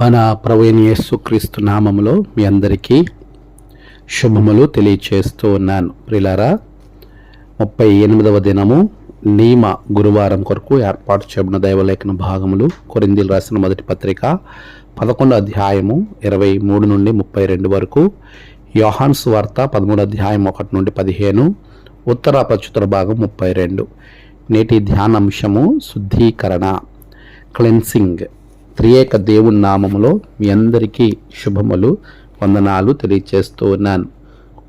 మన ప్రవీణ్ యేసుక్రీస్తు నామములో మీ అందరికీ శుభములు తెలియచేస్తూ ఉన్నాను. ప్రిలారా ముప్పై ఎనిమిదవ దినము నియమ గురువారం కొరకు ఏర్పాటు చేయబడిన దైవలేఖన భాగములు కొరిందీలు రాసిన మొదటి పత్రిక పదకొండు అధ్యాయము ఇరవై మూడు నుండి ముప్పై రెండు వరకు యోహాన్స్ వార్త పదమూడు అధ్యాయం ఒకటి నుండి పదిహేను ఉత్తర ప్రచుతర భాగం ముప్పై రెండు. నేటి ధ్యానాంశము శుద్ధీకరణ క్లెన్సింగ్. త్రియేక దేవుని నామములో మీ అందరికీ శుభములు వందనాలు తెలియచేస్తూ ఉన్నాను.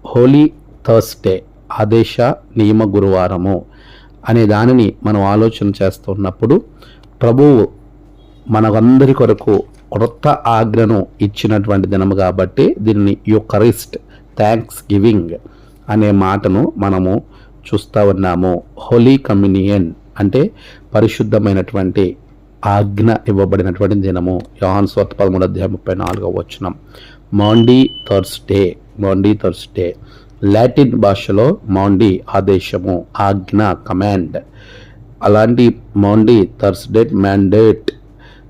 హోలీ థర్స్డే ఆదేశ నియమ గురువారము అనే దానిని మనం ఆలోచన చేస్తున్నప్పుడు ప్రభువు మనకందరి కొరకు క్రొత్త ఆజ్ఞను ఇచ్చినటువంటి దినము కాబట్టి దీనిని యుకరిస్ట్ థ్యాంక్స్ గివింగ్ అనే మాటను మనము చూస్తూ ఉన్నాము. హోలీ కమ్యూనియన్ అంటే పరిశుద్ధమైనటువంటి ఆజ్ఞ ఇవ్వబడినటువంటి దినము. యోహాన్ స్వత్ పదమూడు అధ్యాయం ముప్పై నాలుగవ వచనం. Maundy Thursday Maundy Thursday. Latin భాషలో మాండీ ఆదేశము ఆజ్ఞ కమాండ్. అలాంటి మాండీ థర్స్డే మ్యాండేట్.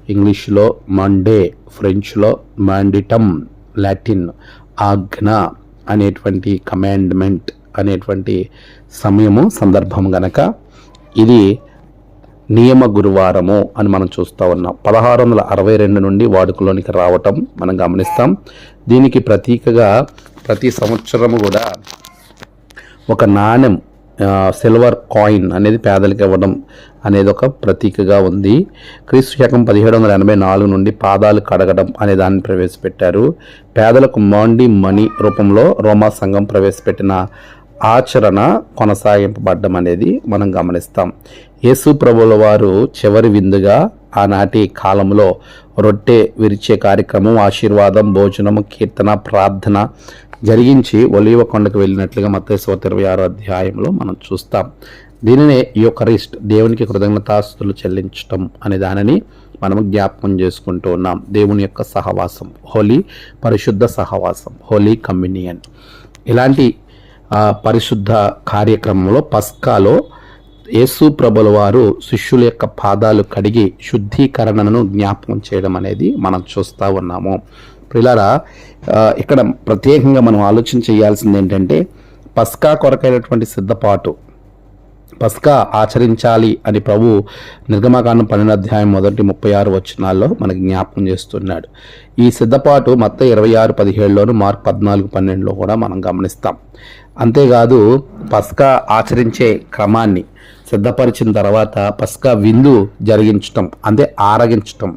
ఇంగ్లీష్లో మండే ఫ్రెంచ్లో మాండిటమ్ లాటిన్ ఆజ్ఞ అనేటువంటి కమాండ్మెంట్ అనేటువంటి సమయము సందర్భం గనక. ఇది నియమ గురువారము అని మనం చూస్తూ ఉన్నాం. పదహారు వందల అరవై రెండు నుండి వాడుకలోనికి రావటం మనం గమనిస్తాం. దీనికి ప్రతీకగా ప్రతి సంవత్సరము కూడా ఒక నాణెం సిల్వర్ కాయిన్ అనేది పేదలకు ఇవ్వడం అనేది ఒక ప్రతీకగా ఉంది. క్రీస్తు శకం పదిహేడు వందల ఎనభై నాలుగు నుండి పాదాలు కడగడం అనే దాన్ని ప్రవేశపెట్టారు. పేదలకు మాండి మనీ రూపంలో రోమా సంఘం ప్రవేశపెట్టిన ఆచరణ కొనసాగింపబడ్డం అనేది మనం గమనిస్తాం. యేసు ప్రభుల వారు చివరి విందుగా ఆనాటి కాలంలో రొట్టె విరిచే కార్యక్రమం ఆశీర్వాదం భోజనము కీర్తన ప్రార్థన జరిగించి ఒలివ కొండకు వెళ్ళినట్లుగా మత్తేశ్వర ఇరవై ఆరో అధ్యాయంలో మనం చూస్తాం. దీనినే యోకరిస్ట్ దేవునికి కృతజ్ఞతాస్తులు చెల్లించటం అనే దానిని మనం జ్ఞాపకం చేసుకుంటూ ఉన్నాం. దేవుని యొక్క సహవాసం హోలీ పరిశుద్ధ సహవాసం హోలీ కమ్యూనియన్. ఇలాంటి పరిశుద్ధ కార్యక్రమంలో పస్కాలో యేసు ప్రభుల వారు శిష్యుల యొక్క పాదాలు కడిగి శుద్ధీకరణను జ్ఞాపకం చేయడం అనేది మనం చూస్తూ ఉన్నాము. పిల్లరా ఇక్కడ ప్రత్యేకంగా మనం ఆలోచన చేయాల్సింది ఏంటంటే పస్కా కొరకైనటువంటి సిద్ధపాటు పస్కా ఆచరించాలి అని ప్రభు నిర్గమకాండం పన్నెండు అధ్యాయం మొదటి ముప్పై ఆరు వచనాల్లో మనకు జ్ఞాపకం చేస్తున్నాడు. ఈ సిద్ధపాటు మొత్తం ఇరవై ఆరు పదిహేడులోను మార్క్ పద్నాలుగు పన్నెండులో కూడా మనం గమనిస్తాం. అంతేకాదు పస్కా ఆచరించే క్రమాన్ని సిద్ధపరిచిన తర్వాత పస్కా విందు జరిగించటం అంటే ఆరగించటం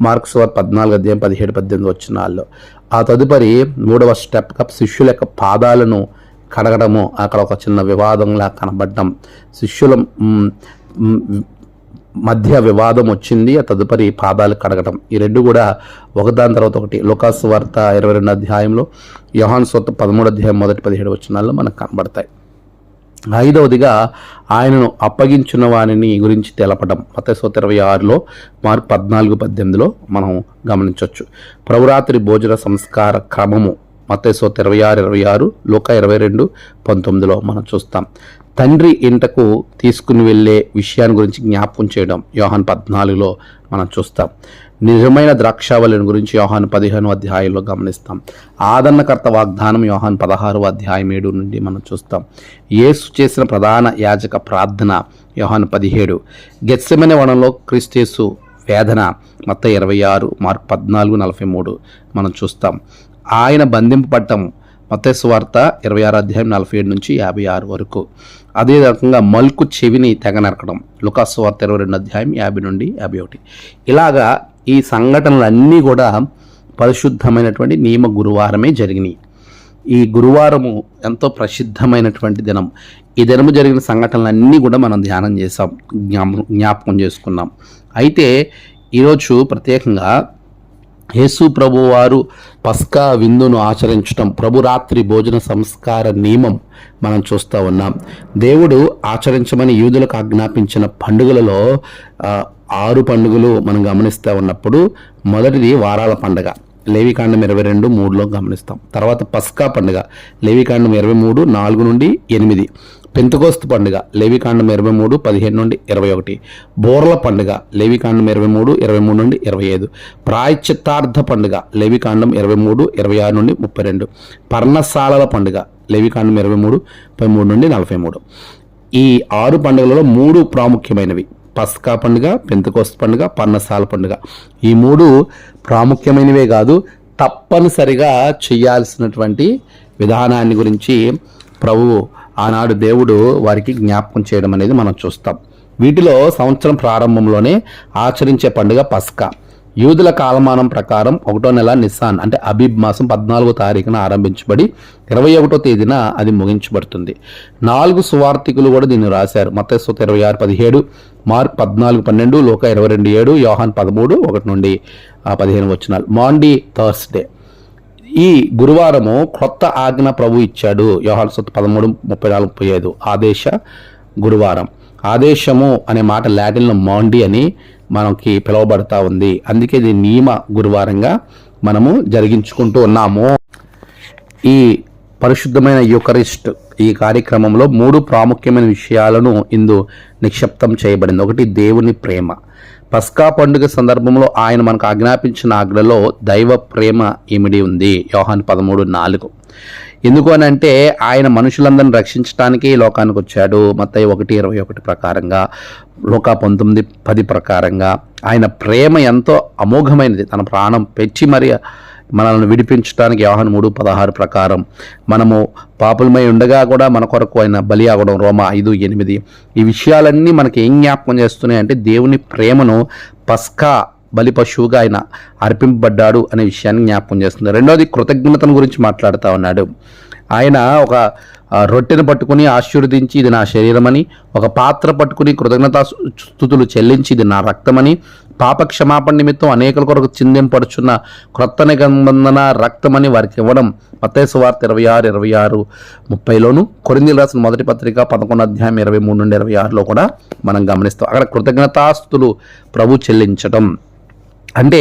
మార్క్స్ వారు పద్నాలుగు అధ్యాయం పదిహేడు పద్దెనిమిది వచ్చినాల్లో ఆ తదుపరి మూడవ స్టెప్ కప్ శిష్యుల యొక్క పాదాలను కడగడము అక్కడ ఒక చిన్న వివాదంలా కనబడడం. శిష్యుల మధ్య వివాదం వచ్చింది ఆ తదుపరి పాదాలు కడగడం. ఈ రెండు కూడా ఒకదాని తర్వాత ఒకటి. లుకాస్ వార్త ఇరవై రెండు అధ్యాయంలో యోహాన్ సొత్త పదమూడు అధ్యాయం మొదటి పదిహేడు వచ్చినాల్లో మనకు కనబడతాయి. ఐదవదిగా ఆయనను అప్పగించిన వారిని గురించి తెలపడం. మతస్వత ఇరవై ఆరులో మార్క్ పద్నాలుగు పద్దెనిమిదిలో మనం గమనించవచ్చు ప్రభురాత్రి భోజన సంస్కార క్రమము. మతేశ్వత ఇరవై ఆరు ఇరవై ఆరు లోక ఇరవై రెండు పంతొమ్మిదిలో మనం చూస్తాం. తండ్రి ఇంటకు తీసుకుని వెళ్ళే విషయాన్ని గురించి జ్ఞాపకం చేయడం యోహాన్ పద్నాలుగులో మనం చూస్తాం. నిజమైన ద్రాక్షావళిని గురించి యోహాన్ పదిహేను అధ్యాయంలో గమనిస్తాం. ఆదరణకర్త వాగ్దానం యోహాన్ పదహారు అధ్యాయం ఏడు నుండి మనం చూస్తాం. యేసు చేసిన ప్రధాన యాజక ప్రార్థన యోహాన్ పదిహేడు. గెత్సమైన వనంలో క్రిస్తేసు వేదన మొత్తం ఇరవై ఆరు మార్క్ పద్నాలుగు నలభై మూడు మనం చూస్తాం. ఆయన బంధింపబడటం వార్త ఇరవై ఆరు అధ్యాయం నలభై ఏడు నుంచి యాభై ఆరు వరకు. అదే రకంగా మల్కు చెవిని తెగ నరకడం. వార్త ఇరవై రెండు అధ్యాయం యాభై నుండి యాభై ఒకటి. ఇలాగా ఈ సంఘటనలన్నీ కూడా పరిశుద్ధమైనటువంటి నియమ గురువారమే జరిగినాయి. ఈ గురువారము ఎంతో ప్రసిద్ధమైనటువంటి దినం. ఈ దినము జరిగిన సంఘటనలన్నీ కూడా మనం ధ్యానం చేసాం జ్ఞాపకం చేసుకున్నాం. అయితే ఈరోజు ప్రత్యేకంగా యేసు ప్రభు వారు పస్కా విందును ఆచరించటం ప్రభురాత్రి భోజన సంస్కార నియమం మనం చూస్తూ ఉన్నాం. దేవుడు ఆచరించమని యూదులకు ఆజ్ఞాపించిన పండుగలలో ఆరు పండుగలు మనం గమనిస్తూ ఉన్నప్పుడు మొదటిది వారాల పండుగ. లేవికాండం ఇరవై రెండు మూడులో గమనిస్తాం. తర్వాత పస్కా పండుగ. లేవికాండం ఇరవై మూడు నాలుగు నుండి ఎనిమిది. పెంతుకోస్తు పండుగ లేవికాండం ఇరవై మూడు పదిహేను నుండి ఇరవై ఒకటి. బోర్ల పండుగ లేవికాండం ఇరవై మూడు ఇరవై మూడు నుండి ఇరవై ఐదు. ప్రాయచిత్తార్థ పండుగ లేవికాండం ఇరవై మూడు ఇరవై ఆరు నుండి ముప్పై రెండు. పర్ణశాలల పండుగ లేవికాండం ఇరవై మూడు ముప్పై మూడు నుండి నలభై మూడు. ఈ ఆరు పండుగలలో మూడు ప్రాముఖ్యమైనవి. పస్కా పండుగ పెంతకోస్తు పండుగ పర్ణశాల పండుగ. ఈ మూడు ప్రాముఖ్యమైనవే కాదు తప్పనిసరిగా చేయాల్సినటువంటి విధానాన్ని గురించి ప్రభువు ఆనాడు దేవుడు వారికి జ్ఞాపకం చేయడం అనేది మనం చూస్తాం. వీటిలో సంవత్సరం ప్రారంభంలోనే ఆచరించే పండుగ పస్కా. యూదుల కాలమానం ప్రకారం ఒకటో నెల నిస్సాన్ అంటే అబీబ్ మాసం పద్నాలుగో తారీఖున ఆరంభించబడి ఇరవై ఒకటో తేదీన అది ముగించబడుతుంది. నాలుగు సువార్థికులు కూడా దీన్ని రాశారు. మతస్వత ఇరవై ఆరు పదిహేడు మార్క్ పద్నాలుగు పన్నెండు లోక ఇరవై రెండు ఏడు యోహాన్ పదమూడు ఒకటి నుండి ఆ పదిహేను వచ్చినాలు మాండీ థర్స్డే. ఈ గురువారము కొత్త ఆజ్ఞ ప్రభు ఇచ్చాడు. వ్యవహార సొత్తు పదమూడు ముప్పై నాలుగు ముప్పై ఐదు. ఆదేశ గురువారం. ఆదేశము అనే మాట లాటిన్లో మాండి అని మనకి పిలువబడతా ఉంది. అందుకే ఇది నియమ గురువారంగా మనము జరిగించుకుంటూ ఉన్నాము. ఈ పరిశుద్ధమైన యూకరిస్ట్ ఈ కార్యక్రమంలో మూడు ప్రాముఖ్యమైన విషయాలను ఇందు నిక్షిప్తం చేయబడింది. ఒకటి దేవుని ప్రేమ. పస్కా పండుగ సందర్భంలో ఆయన మనకు ఆజ్ఞాపించిన ఆజ్ఞలో దైవ ప్రేమ ఇమిడి ఉంది. యోహాన్ పదమూడు నాలుగు. ఎందుకు అని అంటే ఆయన మనుషులందరిని రక్షించడానికి లోకానికి వచ్చాడు. మొత్తం ఒకటి ఇరవై ఒకటి ప్రకారంగా లోక పంతొమ్మిది పది ప్రకారంగా. ఆయన ప్రేమ ఎంతో అమోఘమైనది. తన ప్రాణం పెట్టి మరి మనల్ని విడిపించడానికి యోహన్ మూడు పదహారు ప్రకారం మనము పాపులమై ఉండగా కూడా మన కొరకు ఆయన బలి ఆగడం రోమ ఐదు ఎనిమిది. ఈ విషయాలన్నీ మనకి ఏం జ్ఞాపకం చేస్తున్నాయి అంటే దేవుని ప్రేమను పస్కా బలి పశువుగా ఆయన అర్పింపబడ్డాడు అనే విషయాన్ని జ్ఞాపకం చేస్తుంది. రెండోది కృతజ్ఞతను గురించి మాట్లాడుతూ ఉన్నాడు. ఆయన ఒక రొట్టెను పట్టుకుని ఆశీర్వదించి ఇది నా శరీరమని ఒక పాత్ర పట్టుకుని కృతజ్ఞతా స్థుతులు చెల్లించి ఇది నా రక్తమని పాప క్షమాపణ నిమిత్తం అనేకల కొరకు చిందింపడుచున్న క్రొత్త నిబంధన రక్తమని వారికి ఇవ్వడం మతేసు వార్త ఇరవై ఆరు ఇరవై ఆరు ముప్పైలోను కొరిందీలు రాసిన మొదటి పత్రిక పదకొండు అధ్యాయం ఇరవై మూడు నుండి ఇరవై ఆరులో కూడా మనం గమనిస్తాం. అక్కడ కృతజ్ఞతాస్తులు ప్రభు చెల్లించటం. అంటే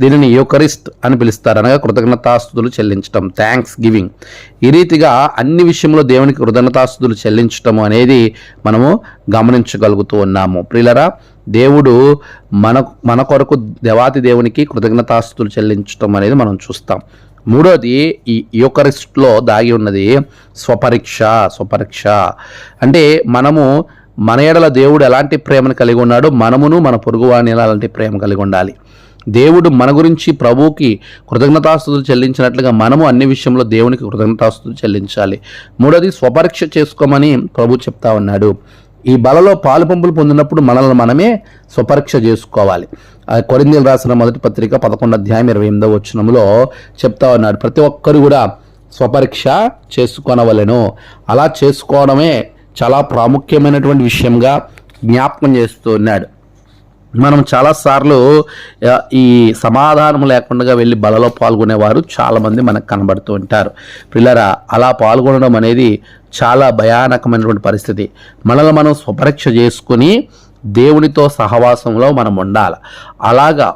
దీనిని యోకరిస్ట్ అని పిలుస్తారు. అనగా కృతజ్ఞతాస్తుతులు చెల్లించటం థ్యాంక్స్ గివింగ్ ఈ రీతిగా అన్ని విషయంలో దేవునికి కృతజ్ఞతాస్తుతులు చెల్లించటం అనేది మనము గమనించగలుగుతూ ఉన్నాము. ప్రియులరా దేవుడు మన మన కొరకు దేవాతి దేవునికి కృతజ్ఞతాస్తుతులు చెల్లించటం అనేది మనం చూస్తాం. మూడోది ఈ యోకరిస్ట్లో దాగి ఉన్నది స్వపరీక్ష స్వపరీక్ష. అంటే మనము మన ఎడల దేవుడు ఎలాంటి ప్రేమను కలిగి ఉన్నాడో మనమును మన పొరుగువాని ఎలాంటి ప్రేమ కలిగి ఉండాలి. దేవుడు మన గురించి ప్రభువుకి కృతజ్ఞతాస్తుతులు చెల్లించినట్లుగా మనము అన్ని విషయంలో దేవునికి కృతజ్ఞతాస్తుతులు చెల్లించాలి. మూడోది స్వపరీక్ష చేసుకోమని ప్రభు చెప్తా ఉన్నాడు. ఈ బలలో పాలు పంపులు పొందినప్పుడు మనల్ని మనమే స్వపరీక్ష చేసుకోవాలి. ఆ కొరిందీలు రాసిన మొదటి పత్రిక పదకొండు అధ్యాయం ఇరవై ఎనిమిదవ వచ్చినంలో చెప్తా ఉన్నాడు. ప్రతి ఒక్కరు కూడా స్వపరీక్ష చేసుకొనవలెను. అలా చేసుకోవడమే చాలా ప్రాముఖ్యమైనటువంటి విషయంగా జ్ఞాపకం చేస్తూ ఉన్నాడు. మనం చాలాసార్లు ఈ సమాధానం లేకుండా వెళ్ళి బలలో పాల్గొనేవారు చాలామంది మనకు కనబడుతూ ఉంటారు. పిల్లరా అలా పాల్గొనడం అనేది చాలా భయానకమైనటువంటి పరిస్థితి. మనల్ని మనం స్వపరీక్ష చేసుకుని దేవునితో సహవాసంలో మనం ఉండాలి. అలాగా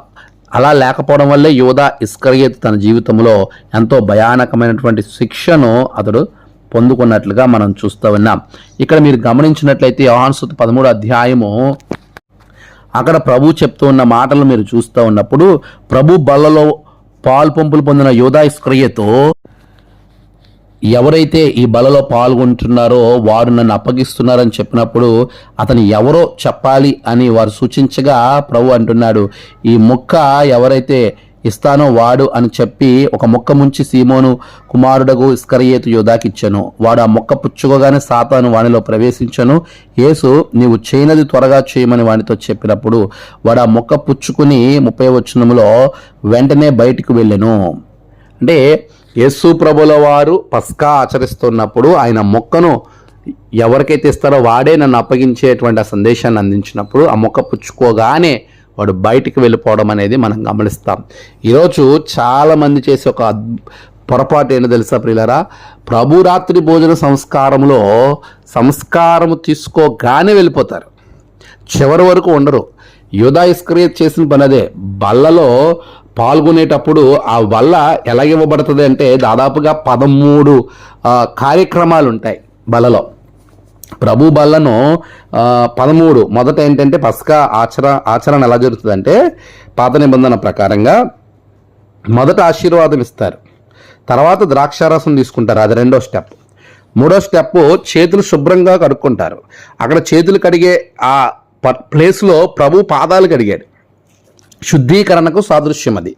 అలా లేకపోవడం వల్లే యోధా ఇస్కరియత్ తన జీవితంలో ఎంతో భయానకమైనటువంటి శిక్షను అతడు పొందుకున్నట్లుగా మనం చూస్తూ ఉన్నాం. ఇక్కడ మీరు గమనించినట్లయితే యోహాన్సుత్ పదమూడు అధ్యాయము అక్కడ ప్రభు చెప్తూ ఉన్న మాటలు మీరు చూస్తూ ఉన్నప్పుడు ప్రభు బల్లలో పాలు పంపులు పొందిన యోధా ఇస్క్రియతో ఎవరైతే ఈ బలలో పాల్గొంటున్నారో వారు నన్ను అప్పగిస్తున్నారని చెప్పినప్పుడు అతను ఎవరో చెప్పాలి అని వారు సూచించగా ప్రభు అంటున్నాడు ఈ ముక్క ఎవరైతే ఇస్తాను వాడు అని చెప్పి ఒక మొక్క ముంచి సీమోను కుమారుడగు ఇస్కరయేతు యోధాకిచ్చను. వాడు ఆ మొక్క పుచ్చుకోగానే సాతాను వానిలో ప్రవేశించను. యేసు నీవు చేయనది త్వరగా చేయమని వానితో చెప్పినప్పుడు వాడు ఆ మొక్క పుచ్చుకుని ముప్పై వచనములో వెంటనే బయటికి వెళ్ళెను. అంటే యేసు ప్రభుల వారు పస్కా ఆచరిస్తున్నప్పుడు ఆయన మొక్కను ఎవరికైతే ఇస్తారో వాడే నన్ను అప్పగించేటువంటి ఆ సందేశాన్ని అందించినప్పుడు ఆ మొక్క పుచ్చుకోగానే వాడు బయటికి వెళ్ళిపోవడం అనేది మనం గమనిస్తాం. ఈరోజు చాలామంది చేసే ఒక పొరపాటు ఏంటో తెలుసా ప్రియులరా? ప్రభురాత్రి భోజన సంస్కారంలో సంస్కారము తీసుకోగానే వెళ్ళిపోతారు. చివరి వరకు ఉండరు. యూదా ఇస్క్రియత్ చేసిన పని అదే. బల్లలో పాల్గొనేటప్పుడు ఆ వల్ల ఎలా ఇవ్వబడుతుంది అంటే దాదాపుగా పదమూడు కార్యక్రమాలు ఉంటాయి బలలో ప్రభు బల్లను పదమూడు. మొదట ఏంటంటే పస్కా ఆచర ఆచరణ ఎలా జరుగుతుందంటే పాత నిబంధన ప్రకారంగా మొదట ఆశీర్వాదం ఇస్తారు. తర్వాత ద్రాక్షారసం తీసుకుంటారు. అది రెండో స్టెప్ మూడో స్టెప్ చేతులు శుభ్రంగా కడుక్కుంటారు. అక్కడ చేతులు కడిగే ఆ ప్లేస్లో ప్రభు పాదాలు కడిగాడు. శుద్ధీకరణకు సాదృశ్యం అది.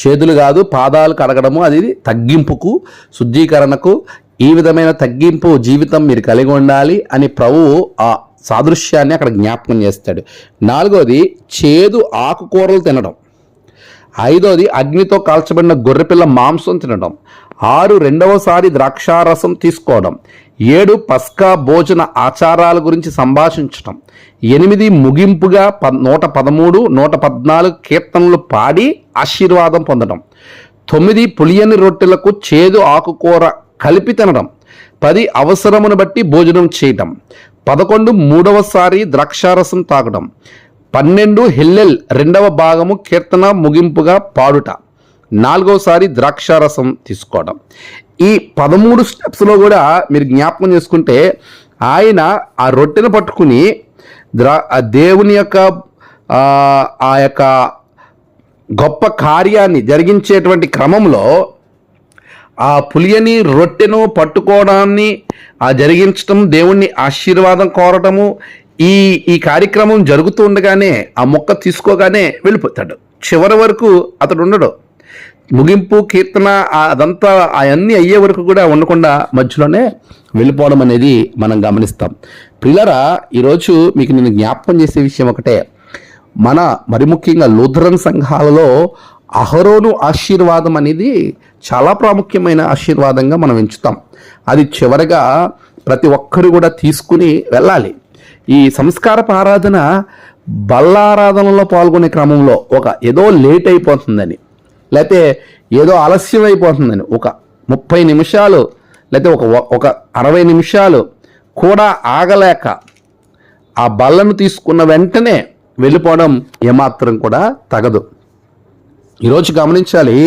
చేతులు కాదు పాదాలు కడగడము అది తగ్గింపుకు శుద్ధీకరణకు ఈ విధమైన తగ్గింపు జీవితం మీరు కలిగి ఉండాలి అని ప్రభువు ఆ సాదృశ్యాన్ని అక్కడ జ్ఞాపకం చేస్తాడు. నాలుగోది చేదు ఆకుకూరలు తినడం. ఐదోది అగ్నితో కాల్చబడిన గొర్రెపిల్ల మాంసం తినడం. ఆరు రెండవసారి ద్రాక్షారసం తీసుకోవడం. ఏడు పస్కా భోజన ఆచారాల గురించి సంభాషించడం. ఎనిమిది ముగింపుగా ప నూట పదమూడు నూట పద్నాలుగు కీర్తనలు పాడి ఆశీర్వాదం పొందడం. తొమ్మిది పులియని రొట్టెలకు చేదు ఆకుకూర కలిపి తినడం పది అవసరమును బట్టి భోజనం చేయటం. పదకొండు మూడవసారి ద్రాక్షారసం తాగడం పన్నెండు హెల్లెల్ రెండవ భాగము కీర్తన ముగింపుగా పాడుట. నాలుగవసారి ద్రాక్షారసం తీసుకోవడం. ఈ పదమూడు స్టెప్స్లో కూడా మీరు జ్ఞాపకం చేసుకుంటే ఆయన ఆ రొట్టెను పట్టుకుని ద్రా ఆ దేవుని యొక్క ఆ యొక్క గొప్ప కార్యాన్ని జరిగించేటువంటి క్రమంలో ఆ పులియని రొట్టెను పట్టుకోవడాన్ని ఆ జరిగించటం దేవుణ్ణి ఆశీర్వాదం కోరటము ఈ ఈ కార్యక్రమం జరుగుతూ ఉండగానే ఆ మొక్క తీసుకోగానే వెళ్ళిపోతాడు. చివరి వరకు అతడు ఉండడు. ముగింపు కీర్తన అదంతా అవన్నీ అయ్యే వరకు కూడా ఉండకుండా మధ్యలోనే వెళ్ళిపోవడం అనేది మనం గమనిస్తాం. పిల్లరా ఈరోజు మీకు నేను జ్ఞాపకం చేసే విషయం ఒకటే. మన మరి ముఖ్యంగా లూథరన్ సంఘాలలో అహరోను ఆశీర్వాదం అనేది చాలా ప్రాముఖ్యమైన ఆశీర్వాదంగా మనం ఎంచుతాం. అది చివరగా ప్రతి ఒక్కరు కూడా తీసుకుని వెళ్ళాలి. ఈ సంస్కారపు ఆరాధన బల్లారాధనలో పాల్గొనే క్రమంలో ఒక ఏదో లేట్ అయిపోతుందని లేకపోతే ఏదో ఆలస్యం అయిపోతుందని ఒక ముప్పై నిమిషాలు లేకపోతే ఒక ఒక అరవై నిమిషాలు కూడా ఆగలేక ఆ బల్లను తీసుకున్న వెంటనే వెళ్ళిపోవడం ఏమాత్రం కూడా తగదు. ఈరోజు గమనించాలి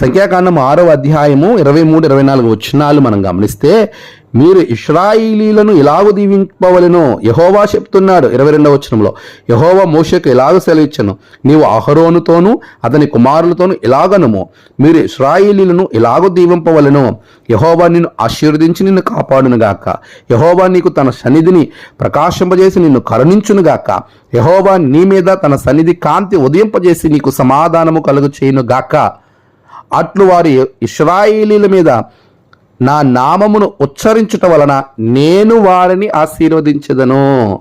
సంఖ్యాకాండం ఆరో అధ్యాయము ఇరవై మూడు ఇరవై నాలుగు వచ్చినాలు మనం గమనిస్తే మీరు ఇస్రాయిలీలను ఇలాగ దీవింపవలను యహోవా చెప్తున్నాడు ఇరవై రెండవ వచనంలో. యహోవా మోషకు ఇలాగ సెలవిచ్చను? నీవు అహరోనుతోను అతని కుమారులతోను ఇలాగనుము మీరు ఇస్రాయిలీలను ఇలాగ దీవింపవలను యహోవా నిన్ను ఆశీర్వదించి నిన్ను కాపాడునుగాక. యహోవా నీకు తన సన్నిధిని ప్రకాశింపజేసి నిన్ను కరుణించునుగాక. యహోవా నీ మీద తన సన్నిధి కాంతి ఉదయింపజేసి నీకు సమాధానము కలుగు చేయునుగాక అట్లు వారి ఇస్రాయిలీల మీద నా నామమును ఉచ్చరించుట వలన నేను వారిని ఆశీర్వదించదను.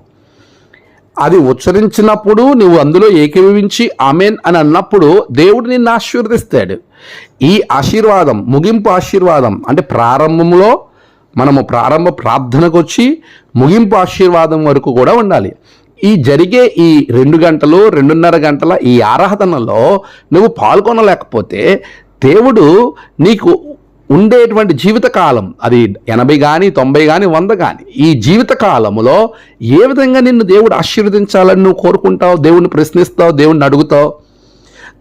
అది ఉచ్చరించినప్పుడు నువ్వు అందులో ఏకీభవించి అమెన్ అని అన్నప్పుడు దేవుడు నిన్ను ఆశీర్వదిస్తాడు. ఈ ఆశీర్వాదం ముగింపు ఆశీర్వాదం అంటే ప్రారంభంలో మనము ప్రారంభ ప్రార్థనకు వచ్చి ముగింపు ఆశీర్వాదం వరకు కూడా ఉండాలి. ఈ జరిగే ఈ రెండు గంటలు రెండున్నర గంటల ఈ ఆరాధనలో నువ్వు పాల్గొనలేకపోతే దేవుడు నీకు ఉండేటువంటి జీవితకాలం అది ఎనభై కానీ తొంభై కానీ వంద కానీ ఈ జీవితకాలంలో ఏ విధంగా నిన్ను దేవుడు ఆశీర్వదించాలని నువ్వు కోరుకుంటావు దేవుణ్ణి ప్రశ్నిస్తావు దేవుణ్ణి అడుగుతావు?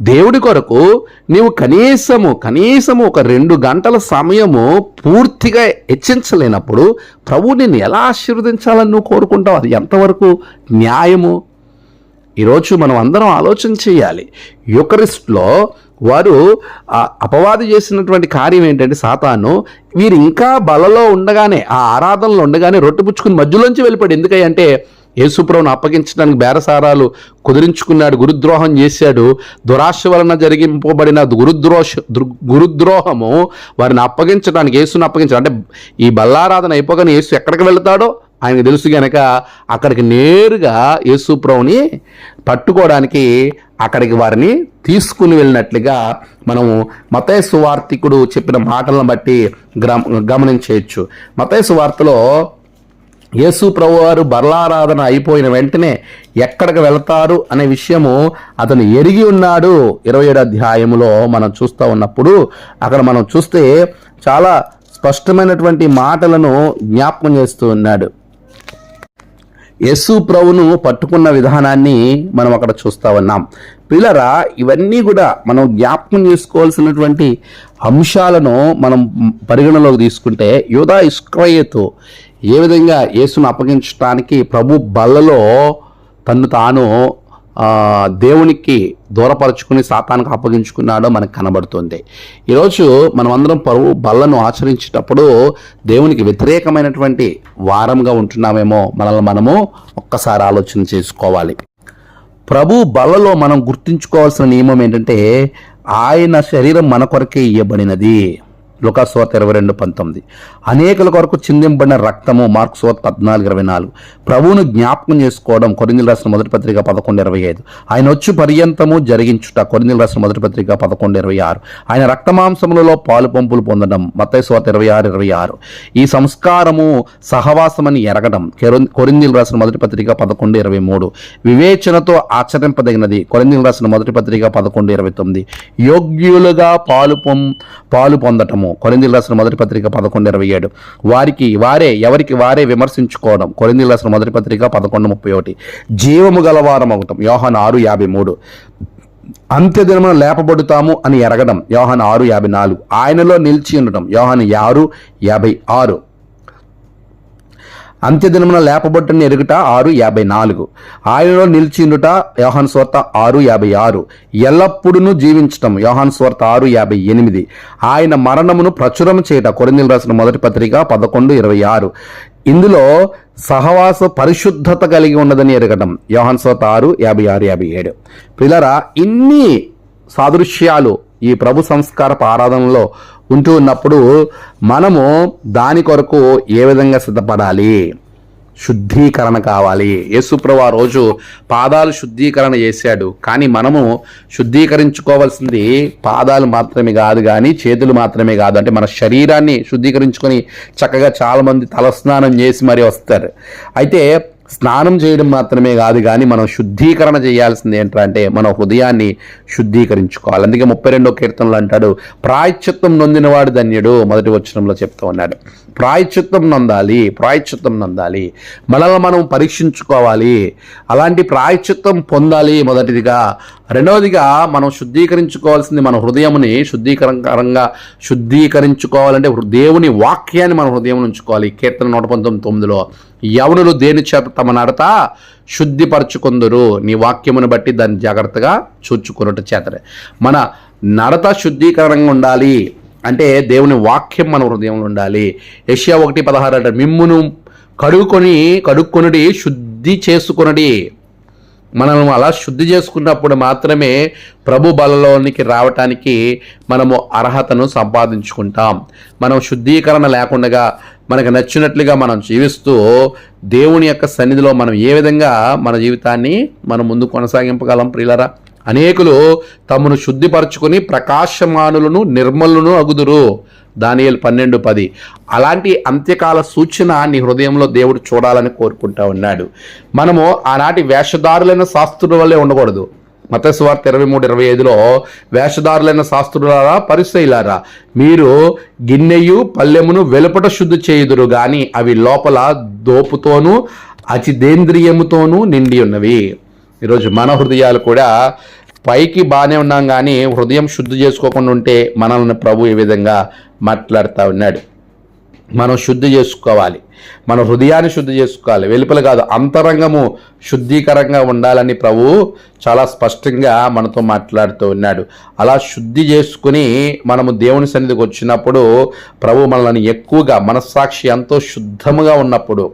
దేవుడి కొరకు నీవు కనీసము కనీసము ఒక రెండు గంటల సమయము పూర్తిగా హెచ్చించలేనప్పుడు ప్రభు నిన్ను ఎలా ఆశీర్వదించాలని నువ్వు కోరుకుంటావు? అది ఎంతవరకు న్యాయము? ఈరోజు మనం అందరం ఆలోచన చేయాలి. యుకరిస్ట్లో వారు అపవాది చేసినటువంటి కార్యం ఏంటంటే సాతాను వీరు ఇంకా బలలో ఉండగానే ఆ ఆరాధనలో ఉండగానే రొట్టె పుచ్చుకుని మధ్యలోంచి వెళ్ళిపోయాడు. ఎందుకంటే యేసుప్రభును అప్పగించడానికి బేరసారాలు కుదిరించుకున్నాడు గురుద్రోహం చేశాడు. దురాశ వలన జరిగింపబడిన గురుద్రోష దృ- గురుద్రోహము వారిని అప్పగించడానికి యేసును అప్పగించడం అంటే ఈ బల్లారాధన అయిపోగానే యేసు ఎక్కడికి వెళ్తాడో ఆయనకు తెలుసు గనక అక్కడికి నేరుగా యేసుప్రభుని పట్టుకోవడానికి అక్కడికి వారిని తీసుకుని వెళ్ళినట్లుగా మనము మతయ సువార్తికుడు చెప్పిన మాటలను బట్టి గమనించవచ్చు. మతయ సువార్తలో యేసు ప్రభువారు బర్లారాధన అయిపోయిన వెంటనే ఎక్కడికి వెళతారు అనే విషయము అతను ఎరిగి ఉన్నాడు. ఇరవై ఏడు అధ్యాయములో మనం చూస్తూ ఉన్నప్పుడు అక్కడ మనం చూస్తే చాలా స్పష్టమైనటువంటి మాటలను జ్ఞాపకం చేస్తూ ఉన్నాడు. యేసు ప్రభును పట్టుకున్న విధానాన్ని మనం అక్కడ చూస్తా ఉన్నాం. పిల్లరా ఇవన్నీ కూడా మనం జ్ఞాపకం చేసుకోవాల్సినటువంటి అంశాలను మనం పరిగణలోకి తీసుకుంటే యోధా ఇస్క్రయతో ఏ విధంగా యేసును అప్పగించడానికి ప్రభు బల్లలో తను తాను దేవునికి దూరపరుచుకుని సాతానికి అప్పగించుకున్నాడో మనకు కనబడుతుంది. ఈరోజు మనమందరం పరువు బల్లను ఆచరించేటప్పుడు దేవునికి వ్యతిరేకమైనటువంటి వారంగా ఉంటున్నామేమో మనల్ని మనము ఒక్కసారి ఆలోచన చేసుకోవాలి. ప్రభు బలలో మనం గుర్తుంచుకోవాల్సిన నియమం ఏంటంటే ఆయన శరీరం మన కొరకే ఇవ్వబడినది లుకాస్వార్త ఇరవై రెండు పంతొమ్మిది. అనేకుల కొరకు చిందింపడిన రక్తము మార్క్స్ వార్త పద్నాలుగు ఇరవై నాలుగు. ప్రభువును జ్ఞాపకం చేసుకోవడం కొరిందులు రాసిన మొదటి పత్రిక పదకొండు ఇరవై ఐదు. ఆయన వచ్చి పర్యంతము జరిగించుట కొరిందులు రాసిన మొదటి పత్రిక పదకొండు ఇరవై ఆరు. ఆయన రక్తమాంసములలో పాలు పంపులు పొందడం మత్తయి స్వార్త ఇరవై ఆరు ఇరవై ఆరు. ఈ సంస్కారము సహవాసమని ఎరగడం కొరిందులు రాసిన మొదటి పత్రిక పదకొండు ఇరవై మూడు. వివేచనతో ఆచరింపదగినది కొరిందులు రాసిన మొదటి పత్రిక పదకొండు ఇరవై తొమ్మిది. యోగ్యులుగా పాలు పొం పాలు పొందటము. కొరింథీయులు రాసిన మొదటి పత్రిక పదకొండు ఇరవై ఏడు. వారికి వారే ఎవరికి వారే విమర్శించుకోవడం. కొరింథీయులు రాసిన మొదటి పత్రిక పదకొండు ముప్పై ఒకటి. జీవము గలవారం అవటం యోహాన్ ఆరు యాభై మూడు. అంత్యదినమున లేపబడుతాము అని ఎరగడం. యోహాన్ ఆరు యాభై నాలుగు. ఆయనలో నిలిచి ఉండటం. యోహాన్ ఆరు యాభై ఆరు. అంత్యదినమున లేపబడ్డని ఎరుగుట ఆరు యాభై నాలుగు. ఆయనలో నిలిచిండుట యోహాన్ స్వార్త ఆరు యాభై ఆరు. ఎల్లప్పుడూ జీవించటం యోహాన్ స్వార్త ఆరు యాభై ఎనిమిది. ఆయన మరణమును ప్రచురం చేయట కొరిందులు రాసిన మొదటి పత్రిక పదకొండు ఇరవై ఆరు. ఇందులో సహవాస పరిశుద్ధత కలిగి ఉన్నదని ఎరగటం యోహాన్ స్వార్త ఆరు యాభై ఆరు యాభై ఏడు. పిల్లరా ఇన్ని సాదృశ్యాలు ఈ ప్రభు సంస్కారపు ఆరాధనలో ఉంటూ ఉన్నప్పుడు మనము దాని కొరకు ఏ విధంగా సిద్ధపడాలి? శుద్ధీకరణ కావాలి. యేసుప్రభు ఆ రోజు పాదాలు శుద్ధీకరణ చేశాడు. కానీ మనము శుద్ధీకరించుకోవాల్సింది పాదాలు మాత్రమే కాదు కానీ చేతులు మాత్రమే కాదు. అంటే మన శరీరాన్ని శుద్ధీకరించుకొని చక్కగా చాలామంది తలస్నానం చేసి మరి వస్తారు. అయితే స్నానం చేయడం మాత్రమే కాదు కానీ మనం శుద్ధీకరణ చేయాల్సింది ఏంటంటే మన హృదయాన్ని శుద్ధీకరించుకోవాలి. అందుకే ముప్పై రెండో కీర్తనలు అంటాడు ప్రాయశ్చిత్తం నొందినవాడు ధన్యుడు మొదటి వచనంలో చెప్తూ ఉన్నాడు. ప్రాయశ్చిత్తం నొందాలి ప్రాయశ్చిత్తం నొందాలి మనల్ని మనం పరీక్షించుకోవాలి అలాంటి ప్రాయశ్చిత్తం పొందాలి మొదటిదిగా. రెండవదిగా మనం శుద్ధీకరించుకోవాల్సింది మన హృదయముని శుద్ధీకరంగా శుద్ధీకరించుకోవాలంటే దేవుని వాక్యాన్ని మన హృదయం ఉంచుకోవాలి. కీర్తన నూట పంతొమ్మిది తొమ్మిదిలో యవనులు దేని చేత తమ నడత శుద్ధిపరచుకుందరు. నీ వాక్యమును బట్టి దాన్ని జాగ్రత్తగా చూచుకున్నట్టు చేతనే. మన నడత శుద్ధీకరణంగా ఉండాలి. అంటే దేవుని వాక్యం మన హృదయంలో ఉండాలి. ఏషియా ఒకటి పదహారు అంటే మిమ్మును కడుక్కొని కడుక్కొనుడి శుద్ధి చేసుకునడి. మనం అలా శుద్ధి చేసుకున్నప్పుడు మాత్రమే ప్రభు బలలోనికి రావటానికి మనము అర్హతను సంపాదించుకుంటాం. మనం శుద్ధీకరణ లేకుండా మనకు నచ్చినట్లుగా మనం జీవిస్తూ దేవుని యొక్క సన్నిధిలో మనం ఏ విధంగా మన జీవితాన్ని మనం ముందు కొనసాగింపగలం ప్రియులరా? అనేకులు తమను శుద్ధిపరచుకొని ప్రకాశమానులను నిర్మలును అగుదురు. దానియలు పన్నెండు పది. అలాంటి అంత్యకాల సూచన నీ హృదయంలో దేవుడు చూడాలని కోరుకుంటా ఉన్నాడు. మనము ఆనాటి వేషధారులైన శాస్త్రుల వల్లే ఉండకూడదు. మతస్వార్త ఇరవై మూడు ఇరవై ఐదులో వేషధారులైన శాస్త్రులారా పరిశైలారా మీరు గిన్నెయు పల్లెమును వెలుపట శుద్ధి చేయుదురు గాని అవి లోపల దోపుతోనూ అచిదేంద్రియముతోనూ నిండి ఉన్నవి. ఈరోజు మన హృదయాలు కూడా పైకి బాగానే ఉన్నాం కానీ హృదయం శుద్ధి చేసుకోకుండా ఉంటే మనల్ని ప్రభు ఈ విధంగా మాట్లాడుతూ ఉన్నాడు. మనం శుద్ధి చేసుకోవాలి. మన హృదయాన్ని శుద్ధి చేసుకోవాలి. వెలుపల కాదు అంతరంగము శుద్ధీకరంగా ఉండాలని ప్రభు చాలా స్పష్టంగా మనతో మాట్లాడుతూ ఉన్నాడు. అలా శుద్ధి చేసుకుని మనము దేవుని సన్నిధికి వచ్చినప్పుడు ప్రభు మనల్ని ఎక్కువగా మనస్సాక్షి ఎంతో శుద్ధముగా ఉన్నప్పుడు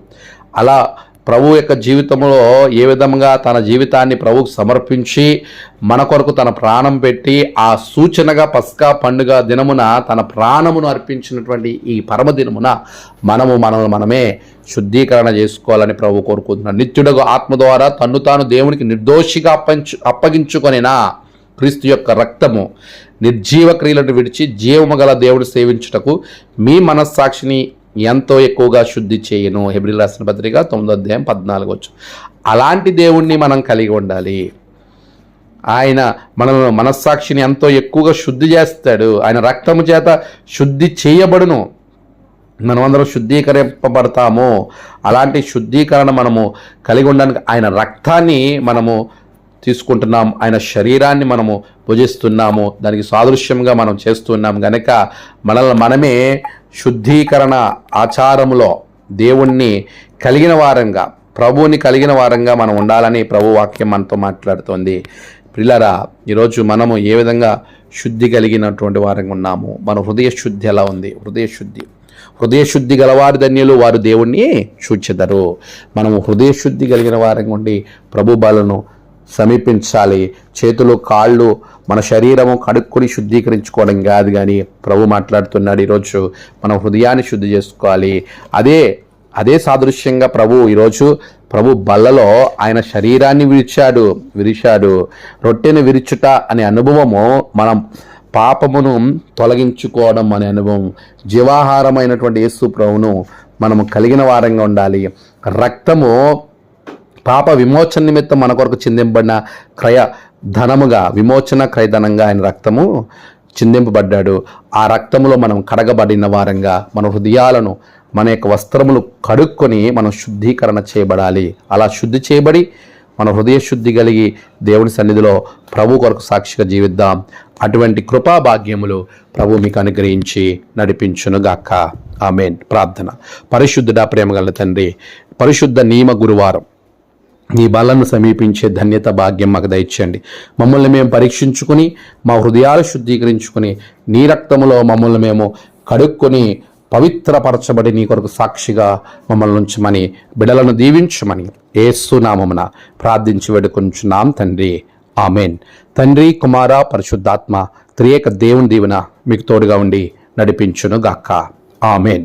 అలా ప్రభు యొక్క జీవితంలో ఏ విధంగా తన జీవితాన్ని ప్రభుకు సమర్పించి మన కొరకు తన ప్రాణం పెట్టి ఆ సూచనగా పస్కా పండుగ దినమున తన ప్రాణమును అర్పించినటువంటి ఈ పరమదినమున మనము మనల్ని మనమే శుద్ధీకరణ చేసుకోవాలని ప్రభు కోరుకుంటున్నాడు. నిత్యుడగు ఆత్మ ద్వారా తన్ను తాను దేవునికి నిర్దోషిగా అప్పంచు అప్పగించుకొనినా క్రీస్తు యొక్క రక్తము నిర్జీవ క్రియలను విడిచి జీవము గల దేవుడు సేవించుటకు మీ మనస్సాక్షిని ఎంతో ఎక్కువగా శుద్ధి చేయను. హెబ్రిల్ రాసిన పత్రిక తొమ్మిదో అధ్యాయం పద్నాలుగు వచ్చు అలాంటి దేవుణ్ణి మనం కలిగి ఉండాలి. ఆయన మన మనస్సాక్షిని ఎంతో ఎక్కువగా శుద్ధి చేస్తాడు. ఆయన రక్తము చేత శుద్ధి చేయబడును. మనమందరం శుద్ధీకరింపబడతాము. అలాంటి శుద్ధీకరణ మనము కలిగి ఉండడానికి ఆయన రక్తాన్ని మనము తీసుకుంటున్నాం. ఆయన శరీరాన్ని మనము భుజిస్తున్నాము దానికి సాదృశ్యంగా మనం చేస్తున్నాం కనుక మనల్ని మనమే శుద్ధీకరణ ఆచారములో దేవుణ్ణి కలిగిన వారంగా ప్రభువుని కలిగిన వారంగా మనం ఉండాలని ప్రభు వాక్యం మనతో మాట్లాడుతోంది. పిల్లరా ఈరోజు మనము ఏ విధంగా శుద్ధి కలిగినటువంటి వారంగా ఉన్నాము? మన హృదయ శుద్ధి ఎలా ఉంది? హృదయ శుద్ధి. హృదయ శుద్ధి గలవారి ధన్యులు వారు దేవుణ్ణి చూచెదరు మనము హృదయ శుద్ధి కలిగిన వారంగా ఉండి ప్రభు బలను సమీపించాలి. చేతులు కాళ్ళు మన శరీరము కడుక్కొని శుద్ధీకరించుకోవడం కాదు కానీ ప్రభు మాట్లాడుతున్నాడు ఈరోజు మనం హృదయాన్ని శుద్ధి చేసుకోవాలి. అదే అదే సాదృశ్యంగా ప్రభు ఈరోజు ప్రభు బల్లలో ఆయన శరీరాన్ని విరిచాడు విరిచాడు. రొట్టెను విరుచుట అనే అనుభవము మనం పాపమును తొలగించుకోవడం అనే అనుభవం జీవాహారమైనటువంటి యేసు ప్రభును మనము కలిగిన వారంగా ఉండాలి. రక్తము పాప విమోచన నిమిత్తం మన కొరకు చిందింపబడిన క్రయ ధనముగా విమోచన క్రయధనంగా ఆయన రక్తము చిందింపబడ్డాడు. ఆ రక్తములో మనం కడగబడిన వారంగా మన హృదయాలను మన యొక్క వస్త్రములు కడుక్కొని మనం శుద్ధీకరణ చేయబడాలి. అలా శుద్ధి చేయబడి మన హృదయ శుద్ధి కలిగి దేవుని సన్నిధిలో ప్రభు కొరకు సాక్షిగా జీవిద్దాం. అటువంటి కృపా భాగ్యములు ప్రభు మీకు అనుగ్రహించి నడిపించునుగాక ఆమెన్. ప్రార్థన. పరిశుద్ధుడా ప్రేమగల తండ్రి పరిశుద్ధ నియమ గురువారం నీ బలను సమీపించే ధన్యత భాగ్యం మాకు దయచేయండి. మమ్మల్ని మేము పరీక్షించుకుని మా హృదయాలు శుద్ధీకరించుకుని నీ రక్తములో మమ్మల్ని మేము కడుక్కొని పవిత్రపరచబడి నీ కొరకు సాక్షిగా మమ్మల్ని ఉంచమని బిడలను దీవించమని ఏసునామమున ప్రార్థించి వేడుకొంచున్నాం తండ్రి. ఆమెన్. తండ్రి కుమార పరిశుద్ధాత్మ త్రియేక దేవుని దీవెన మీకు తోడుగా ఉండి నడిపించును గాక ఆమెన్.